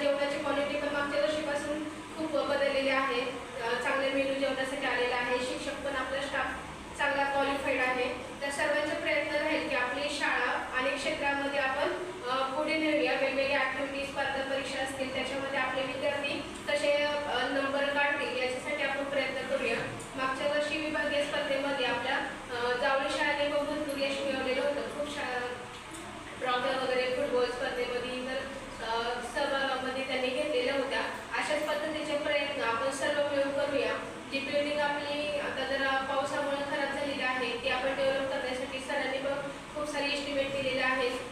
जेवणाची क्वालिटी पण मागच्या वर्षीपासून खूप बदललेली आहे. चांगले मेनू जेवणासाठी a